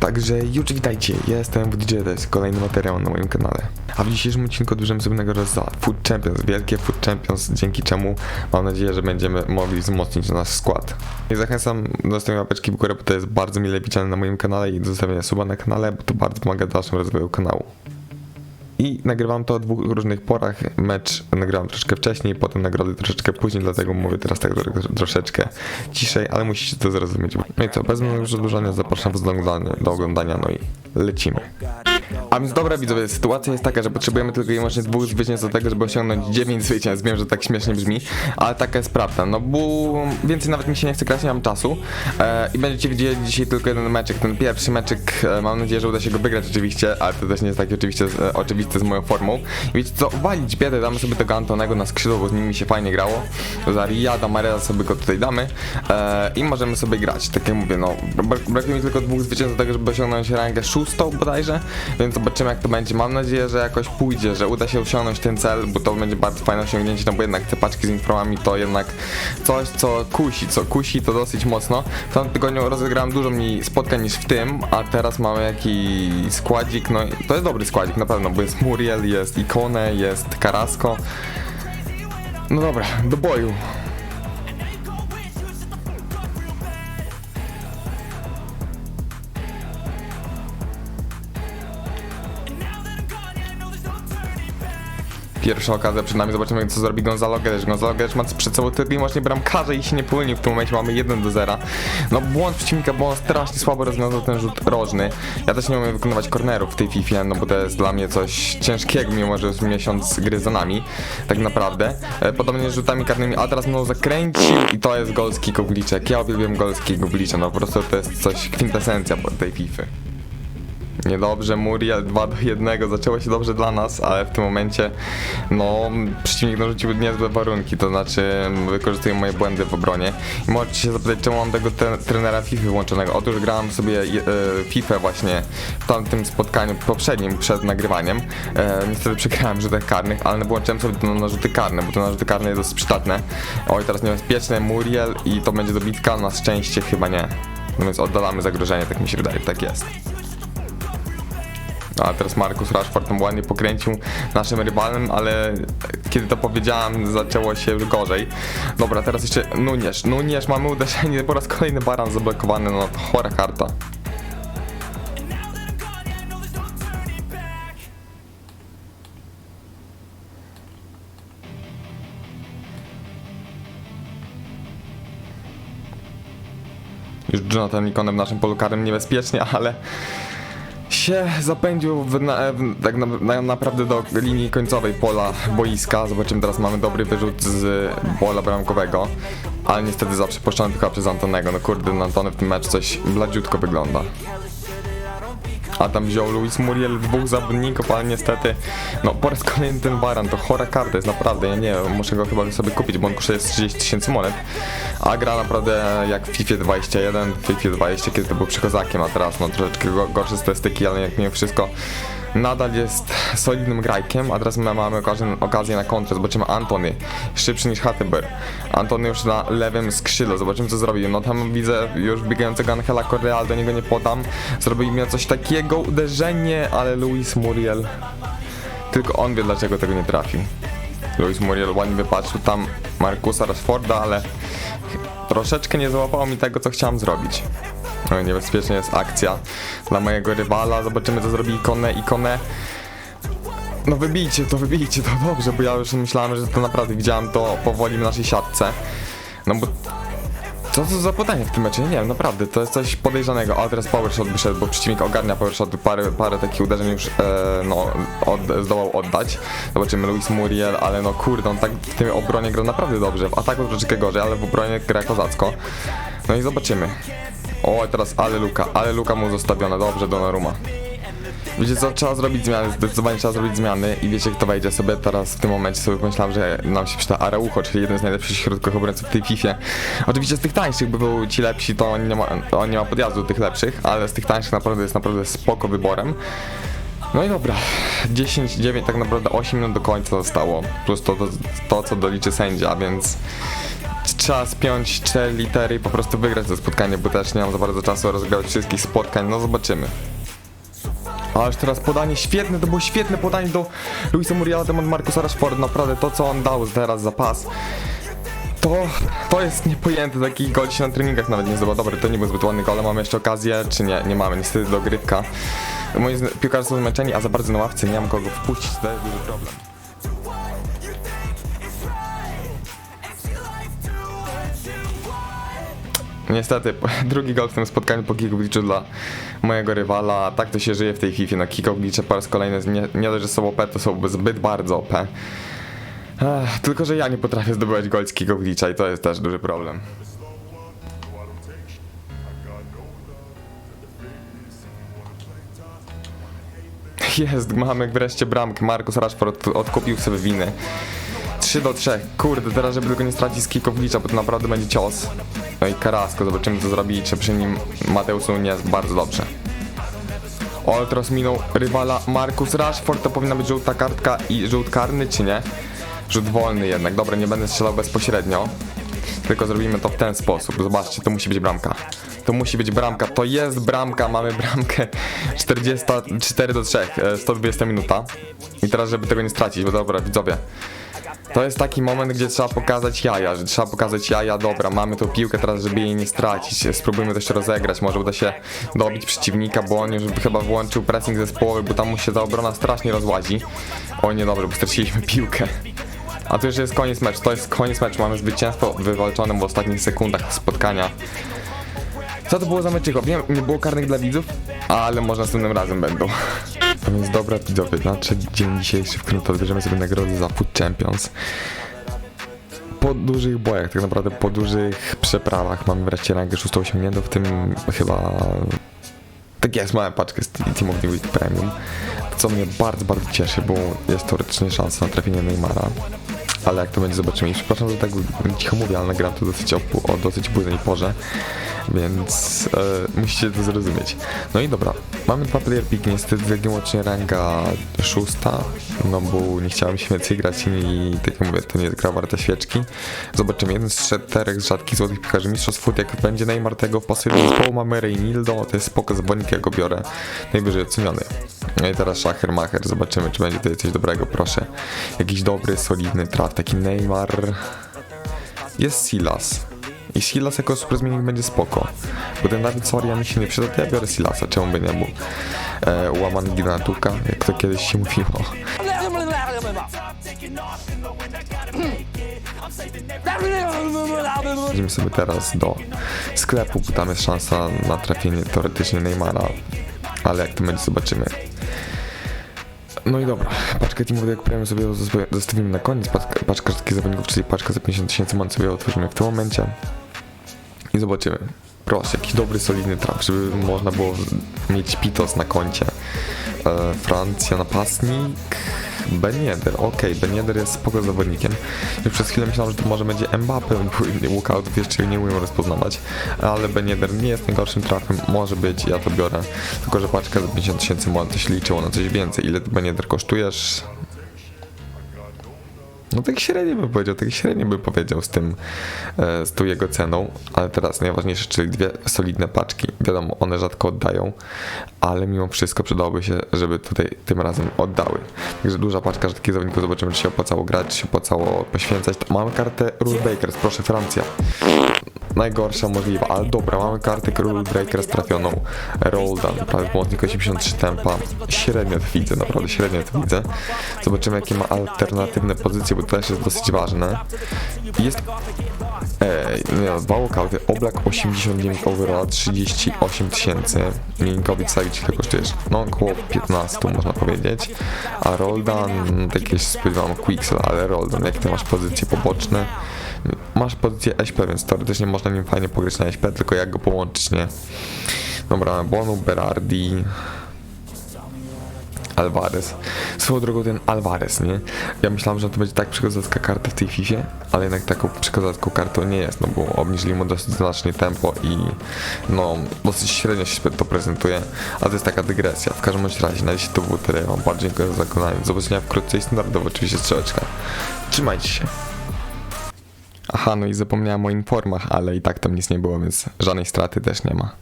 Także już witajcie, ja jestem WDJ, to jest kolejny materiał na moim kanale. A w dzisiejszym odcinku odbierzemy sobie nagrodę za Food Champions, wielkie Food Champions, dzięki czemu mam nadzieję, że będziemy mogli wzmocnić nasz skład. I zachęcam do zostawienia łapeczki w górę, bo to jest bardzo mile widziane na moim kanale i do zostawienia suba na kanale, bo to bardzo pomaga dalszym rozwoju kanału. I nagrywam to o dwóch różnych porach. Mecz nagrywam troszeczkę wcześniej, potem nagrody troszeczkę później, dlatego mówię teraz tak tro- troszeczkę ciszej, ale musicie to zrozumieć. No i co, bez przedłużania zapraszam do oglądania, do oglądania, no i lecimy. A więc dobra widzowie, sytuacja jest taka, że potrzebujemy tylko i wyłącznie dwóch zwycięstw do tego, żeby osiągnąć 9 zwycięstw. Wiem, że tak śmiesznie brzmi, ale taka jest prawda. No bo więcej nawet mi się nie chce grać, nie mam czasu. E, I będziecie widzieli dzisiaj tylko jeden meczek, ten pierwszy meczek. E, mam nadzieję, że uda się go wygrać oczywiście, ale to też nie jest takie oczywiście, e, oczywiste z moją formą. I wiecie co, walić biedę, damy sobie tego Antonego na skrzydło, bo z nim mi się fajnie grało. Za Riada, Mareza sobie go tutaj damy. E, I możemy sobie grać, tak jak mówię, no. brak- Brakuje mi tylko dwóch zwycięstw do tego, żeby osiągnąć rangę szóstą bodajże, więc zobaczymy jak to będzie. Mam nadzieję, że jakoś pójdzie, że uda się osiągnąć ten cel, bo to będzie bardzo fajne osiągnięcie, no bo jednak te paczki z informami to jednak coś, co kusi, co kusi to dosyć mocno. W tamtym tygodniu rozegrałem dużo mniej spotkań niż w tym, a teraz mamy jakiś składzik, no to jest dobry składzik na pewno, bo jest Muriel, jest Ikone, jest Carrasco. No dobra, do boju. Pierwsza okazja przed nami, zobaczymy co zrobi Gonzalo Guedes. Gonzalo Guedes ma przed sobą tylko i wyłącznie bramkarza i się nie pełni. W tym momencie mamy 1 do 0. No błąd przeciwnika, bo on strasznie słabo rozwiązał ten rzut rożny. Ja też nie umiem wykonywać kornerów w tej FIFA, no bo to jest dla mnie coś ciężkiego, mimo że już miesiąc gry za nami. Tak naprawdę. E, Podobnie z rzutami karnymi, a teraz mną zakręci i to jest golski gobliczek. Ja uwielbiam golski goblicze, no po prostu to jest coś kwintesencja tej FIFA. Niedobrze, Muriel 2 do 1, zaczęło się dobrze dla nas, ale w tym momencie no przeciwnik narzucił niezłe warunki, to znaczy wykorzystuje moje błędy w obronie. I możecie się zapytać, czemu mam tego te, trenera FIFA włączonego. Otóż grałem sobie e, FIFA właśnie w tamtym spotkaniu poprzednim, przed nagrywaniem. E, niestety przegrałem rzutach karnych, ale włączyłem sobie na narzuty karne, bo to narzuty karne jest dosyć przydatne. Oj, teraz niebezpieczne, Muriel i to będzie dobitka, na szczęście chyba nie. No więc oddalamy zagrożenie, tak mi się wydaje, tak jest. A teraz Markus Rashford tam ładnie pokręcił naszym rywalem, ale kiedy to powiedziałem, zaczęło się już gorzej. Dobra, teraz jeszcze Nuniesz. Nuniesz, mamy uderzenie, po raz kolejny baran zablokowany, no to chora karta. Już Jonathan Nikonem naszym polu karnym niebezpiecznie, ale się zapędził w na, w, tak na, na, naprawdę do linii końcowej pola boiska. Zobaczymy, teraz mamy dobry wyrzut z pola bramkowego, ale niestety zawsze puszczony tylko przez Antonego. No kurde, no Antony w tym meczu coś bladziutko wygląda. A tam wziął Luis Muriel dwóch zawodników, ale niestety, no po raz kolejny ten baran, to chora karta jest naprawdę, ja nie wiem, muszę go chyba sobie kupić, bo on kosztuje 30 tysięcy monet, a gra naprawdę jak w FIFA 21, w FIFA 20, kiedy to był przykozakiem, a teraz no troszeczkę go, gorsze statystyki, ale jak mimo wszystko nadal jest solidnym grajkiem, a teraz my mamy okazję, okazję na kontrę, zobaczymy Antony, szybszy niż Hatteber, Antony już na lewym skrzydle, zobaczymy co zrobi, no tam widzę już biegającego Angela Correa, ale do niego nie podam, zrobił mi coś takiego, uderzenie, ale Luis Muriel, tylko on wie dlaczego tego nie trafił. Luis Muriel ładnie wypatrzył tam Markusa Rashforda, ale troszeczkę nie załapało mi tego, co chciałem zrobić. Niebezpiecznie jest akcja dla mojego rywala. Zobaczymy, co zrobi Ikonę. Ikonę. No wybijcie to, wybijcie to dobrze, bo ja już myślałem, że to naprawdę widziałem to powoli w naszej siatce. No bo co to za podanie w tym meczu? Nie wiem, naprawdę, to jest coś podejrzanego. A teraz power shot wyszedł, bo przeciwnik ogarnia power shot, parę, parę takich uderzeń już e, no, od, zdołał oddać. Zobaczymy Luis Muriel, ale no kurde, on tak w tym obronie gra naprawdę dobrze. W ataku troszeczkę gorzej, ale w obronie gra kozacko. No i zobaczymy. O, teraz ale Luka, ale Luka mu zostawiona, dobrze Donnarumma. Wiecie co, trzeba zrobić zmiany, zdecydowanie trzeba zrobić zmiany i wiecie kto wejdzie sobie teraz w tym momencie sobie pomyślałem, że nam się przyda Araujo, czyli jeden z najlepszych środkowych obrońców w tej FIFA. Oczywiście z tych tańszych by były ci lepsi, to on nie ma, on nie ma podjazdu tych lepszych, ale z tych tańszych naprawdę jest naprawdę spoko wyborem. No i dobra, 10, 9, tak naprawdę 8 minut do końca zostało, plus to, to, to co doliczy sędzia, więc trzeba spiąć 4 litery i po prostu wygrać to spotkanie, bo też nie mam za bardzo czasu rozgrywać wszystkich spotkań, no zobaczymy. Ależ teraz podanie świetne, to było świetne podanie do Luisa Muriela od Marcusa Rashford, naprawdę to co on dał teraz za pas. To, to jest niepojęte, taki gol się na treningach nawet nie zdobywa. Dobry, to nie był zbyt ładny gol, mamy jeszcze okazję, czy nie? Nie mamy, niestety dogrywka. Moi piłkarze są zmęczeni, a za bardzo na ławce nie mam kogo wpuścić, to jest duży problem. Niestety, drugi gol w tym spotkaniu po kickobliczu dla mojego rywala. Tak to się żyje w tej FIFA. No kickoblicze po raz kolejny nie, nie dość, że są OP, to są zbyt bardzo OP. Ech, tylko, że ja nie potrafię zdobywać gol z kickoblicza i to jest też duży problem. Jest, mamy wreszcie bramkę. Markus Rashford odkupił sobie winy. 3 do 3. Kurde, teraz żeby tylko nie stracić z Kikowlicza, bo to naprawdę będzie cios. No i Karasko, zobaczymy co zrobi, czy przy nim Mateusz nie jest bardzo dobrze. O, teraz minął rywala Markus Rashford, to powinna być żółta kartka i rzut karny, czy nie? Rzut wolny jednak, dobra, nie będę strzelał bezpośrednio. Tylko zrobimy to w ten sposób. Zobaczcie, to musi być bramka. To musi być bramka. To jest bramka. Mamy bramkę 44 do 3. e, 120 minuta. I teraz, żeby tego nie stracić, bo dobra, widzowie. To jest taki moment, gdzie trzeba pokazać jaja, że trzeba pokazać jaja, dobra, mamy tą piłkę teraz, żeby jej nie stracić, spróbujmy też rozegrać, może uda się dobić przeciwnika, bo on już chyba włączył pressing zespołowy, bo tam mu się ta obrona strasznie rozłazi. O nie, dobrze, bo straciliśmy piłkę. A to już jest koniec meczu, to jest koniec meczu, mamy zwycięstwo wywalczone w ostatnich sekundach spotkania. Co to było za meczyko? Wiem, nie było karnych dla widzów, ale może następnym razem będą. A więc dobra widzowie, na trzeci dzień dzisiejszy, w którym to odbierzemy sobie nagrody za Food Champions. Po dużych bojach, tak naprawdę po dużych przeprawach mamy wreszcie rangę szóstą osiągniętą, w tym chyba... Tak jest, małą paczkę z Team of the Week Premium, co mnie bardzo, bardzo cieszy, bo jest teoretycznie szansa na trafienie Neymara. Ale jak to będzie, zobaczymy. I przepraszam, że tak cicho mówię, ale nagram to dosyć o, o dosyć późnej porze, więc e, musicie to zrozumieć. No i dobra, mamy dwa player pick, niestety jak łącznie ranga szósta, no bo nie chciałem się więcej grać i tak jak mówię, to nie jest gra warte świeczki. Zobaczymy, jeden z czterech rzadkich złotych piłkarzy mistrzostw foot, jak będzie Neymar tego w pasywnym zespołu, mamy Reynildo, to jest spoko zawodnik, ja go biorę, najwyżej oceniony. No i teraz Szacher Macher, zobaczymy, czy będzie tutaj coś dobrego, proszę. Jakiś dobry, solidny traf, taki Neymar. Jest Silas. I Silas jako super zmiennik będzie spoko. Bo ten Dawid Soria mi się nie przyda, to ja biorę Silasa, czemu by nie był. E, łamany Ginatuka, jak to kiedyś się mówiło. Idziemy sobie teraz do sklepu, bo tam jest szansa na trafienie teoretycznie Neymara. Ale jak to będzie, zobaczymy. No i dobra, paczkę teamową jak premium sobie zosta- zostawimy na koniec, paczka, paczka wszystkich zawodników, czyli paczka za 50 tysięcy man sobie otworzymy w tym momencie i zobaczymy. Proszę, jakiś dobry, solidny traf, żeby można było mieć Pitos na koncie. E, Francja napastnik, Ben okej, Ben Yedder jest spoko zawodnikiem. Już przez chwilę myślałem, że to może będzie Mbappe, bo walkoutów jeszcze nie umiem rozpoznawać, ale Ben nie jest najgorszym trafem, może być, ja to biorę. Tylko, że paczka za 50 tysięcy może to się liczyło na coś więcej. Ile Ben kosztujesz? No tak średnio bym powiedział, tak średnio bym powiedział z tym, e, z tą jego ceną, ale teraz najważniejsze, czyli dwie solidne paczki. Wiadomo, one rzadko oddają, ale mimo wszystko przydałoby się, żeby tutaj tym razem oddały. Także duża paczka rzadkich zawodników, zobaczymy, czy się opłacało grać, czy się opłacało poświęcać. Mamy kartę Rule Breakers, proszę Francja. Najgorsza możliwa, ale dobra, mamy kartę Rule Breakers trafioną. Roldan, prawie pomocnik 83 tempa. Średnio to widzę, naprawdę średnio to widzę. Zobaczymy, jakie ma alternatywne pozycje, bo to też jest dosyć ważne. Jest Ej, walkouty, Oblak 89 overall, 38 tysięcy, Minkowicz Savic ile kosztujesz? No około 15 można powiedzieć, a Roldan, tak jakieś spodziewam Quixel, ale Roldan, jak ty masz pozycje poboczne, masz pozycję SP, więc teoretycznie można nim fajnie pograć na SP, tylko jak go połączyć, nie? Dobra, Bonu, Berardi, Alvarez. Swoją drogą ten Alvarez, nie? Ja myślałem, że to będzie tak przekozacka karta w tej FIFA, ale jednak taką przekozacką kartą nie jest, no bo obniżyli mu dosyć znacznie tempo i no dosyć średnio się to prezentuje, a to jest taka dygresja. W każdym razie na dzisiaj to było tyle, mam bardzo dziękuję za oglądanie. Do zobaczenia wkrótce i standardowo oczywiście strzałeczka. Trzymajcie się. Aha, no i zapomniałem o informach, ale i tak tam nic nie było, więc żadnej straty też nie ma.